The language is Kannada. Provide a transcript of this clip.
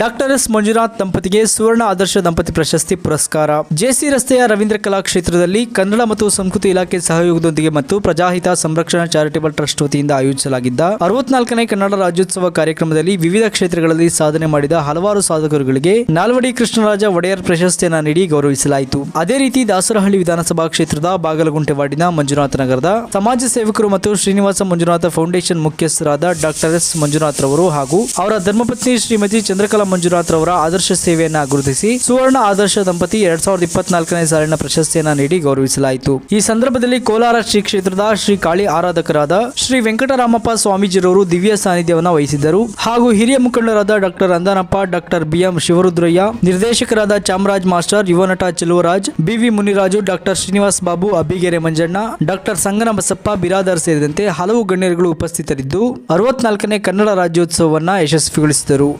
ಡಾಕ್ಟರ್ ಎಸ್ ಮಂಜುನಾಥ್ ದಂಪತಿಗೆ ಸುವರ್ಣ ಆದರ್ಶ ದಂಪತಿ ಪ್ರಶಸ್ತಿ ಪುರಸ್ಕಾರ. ಜೆಸಿ ರಸ್ತೆಯ ರವೀಂದ್ರ ಕಲಾ ಕ್ಷೇತ್ರದಲ್ಲಿ ಕನ್ನಡ ಮತ್ತು ಸಂಸ್ಕೃತಿ ಇಲಾಖೆ ಸಹಯೋಗದೊಂದಿಗೆ ಮತ್ತು ಪ್ರಜಾಹಿತ ಸಂರಕ್ಷಣಾ ಚಾರಿಟೇಬಲ್ ಟ್ರಸ್ಟ್ ವತಿಯಿಂದ ಆಯೋಜಿಸಲಾಗಿದ್ದ ಅರವತ್ನಾಲ್ಕನೇ ಕನ್ನಡ ರಾಜ್ಯೋತ್ಸವ ಕಾರ್ಯಕ್ರಮದಲ್ಲಿ ವಿವಿಧ ಕ್ಷೇತ್ರಗಳಲ್ಲಿ ಸಾಧನೆ ಮಾಡಿದ ಹಲವಾರು ಸಾಧಕರುಗಳಿಗೆ ನಾಲ್ವಡಿ ಕೃಷ್ಣರಾಜ ಒಡೆಯರ್ ಪ್ರಶಸ್ತಿಯನ್ನು ನೀಡಿ ಗೌರವಿಸಲಾಯಿತು. ಅದೇ ರೀತಿ ದಾಸರಹಳ್ಳಿ ವಿಧಾನಸಭಾ ಕ್ಷೇತ್ರದ ಬಾಗಲಗುಂಟೆ ವಾರ್ಡಿನ ಮಂಜುನಾಥ ನಗರದ ಸಮಾಜ ಸೇವಕರು ಮತ್ತು ಶ್ರೀನಿವಾಸ ಮಂಜುನಾಥ ಫೌಂಡೇಶನ್ ಮುಖ್ಯಸ್ಥರಾದ ಡಾಕ್ಟರ್ ಎಸ್ ಮಂಜುನಾಥ್ ರವರು ಹಾಗೂ ಅವರ ಧರ್ಮಪತ್ನಿ ಶ್ರೀಮತಿ ಚಂದ್ರಕಲಾ ಮಂಜುನಾಥ್ ರವರ ಆದರ್ಶ ಸೇವೆಯನ್ನ ಗುರುತಿಸಿ ಸುವರ್ಣ ಆದರ್ಶ ದಂಪತಿ ಎರಡ್ ಸಾವಿರದ ಇಪ್ಪತ್ನಾಲ್ಕನೇ ಸಾಲಿನ ಪ್ರಶಸ್ತಿಯನ್ನ ನೀಡಿ ಗೌರವಿಸಲಾಯಿತು. ಈ ಸಂದರ್ಭದಲ್ಲಿ ಕೋಲಾರ ಶ್ರೀ ಕ್ಷೇತ್ರದ ಶ್ರೀ ಕಾಳಿ ಆರಾಧಕರಾದ ಶ್ರೀ ವೆಂಕಟರಾಮಪ್ಪ ಸ್ವಾಮೀಜಿರವರು ದಿವ್ಯ ಸಾನ್ನಿಧ್ಯವನ್ನ ವಹಿಸಿದ್ದರು. ಹಾಗೂ ಹಿರಿಯ ಮುಖಂಡರಾದ doctor Andanappa doctor B M Shivarudraiah, ನಿರ್ದೇಶಕರಾದ Chamaraj master, ಯುವನಟ Cheluvaraj, B V Muniraju, doctor Srinivas Babu Abbigere Manjanna, doctor Sangana Basappa, Biradar ಸೇರಿದಂತೆ ಹಲವು ಗಣ್ಯರುಗಳು ಉಪಸ್ಥಿತರಿದ್ದು, ಅರವತ್ನಾಲ್ಕನೇ ಕನ್ನಡ ರಾಜ್ಯೋತ್ಸವವನ್ನ ಯಶಸ್ವಿಗೊಳಿಸಿದರು.